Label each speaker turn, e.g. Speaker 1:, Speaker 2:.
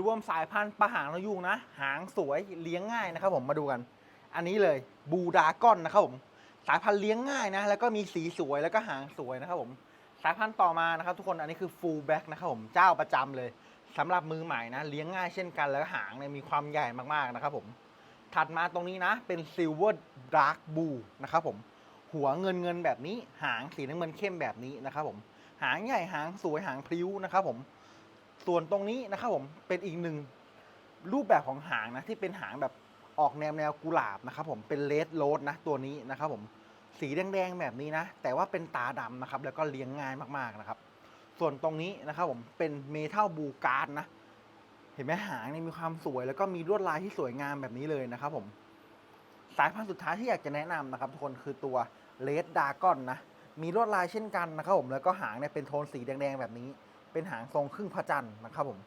Speaker 1: รวมสายพันธุ์ปลาหางนกยูงนะ หางสวยเลี้ยงง่ายนะครับผมมาดูกัน อันนี้เลยบูดากอนนะครับผมสายพันธุ์เลี้ยงง่ายนะ แล้วก็มีสีสวยแล้วก็หางสวยนะครับผมสายพันธุ์ต่อมานะครับทุกคนอันนี้คือฟูลแบ็กนะครับผมเจ้าประจำเลยสำหรับมือใหม่นะ เลี้ยงง่ายเช่นกันแล้วก็หางเนี่ยมีความใหญ่มากๆนะครับผมถัดมาตรงนี้นะเป็นซิลเวอร์ดาร์กบูนะครับผมหัวเงินเงินแบบนี้หางสีน้ำเงินเข้มแบบนี้นะครับผมหางใหญ่หางสวยหางพริ้วนะครับผม ส่วนตรงนี้นะครับผมเป็นอีกหนึ่งรูปแบบของหางนะ ที่เป็นหางแบบออกแนวแนวกุหลาบนะครับผมเป็นเลดโรดนะตัวนี้นะครับผมสีแดงๆแบบนี้นะ แต่ว่าเป็นตาดำนะครับ แล้วก็เลี้ยงง่ายมากๆนะครับ ส่วนตรงนี้นะครับผมเป็นเมทัลบูการ์ดนะ เห็นไหมหางเนี่ยมีความสวย แล้วก็มีลวดลายที่สวยงามแบบนี้เลยนะครับผมสายพันธุ์สุดท้ายที่อยากจะแนะนำนะครับทุกคนคือตัวเลดดากอนนะมีลวดลายเช่นกันนะครับผมแล้วก็หางเนี่ยเป็นโทนสีแดงๆแบบนี้ เป็นหางทรงครึ่งพระจันทร์นะครับผม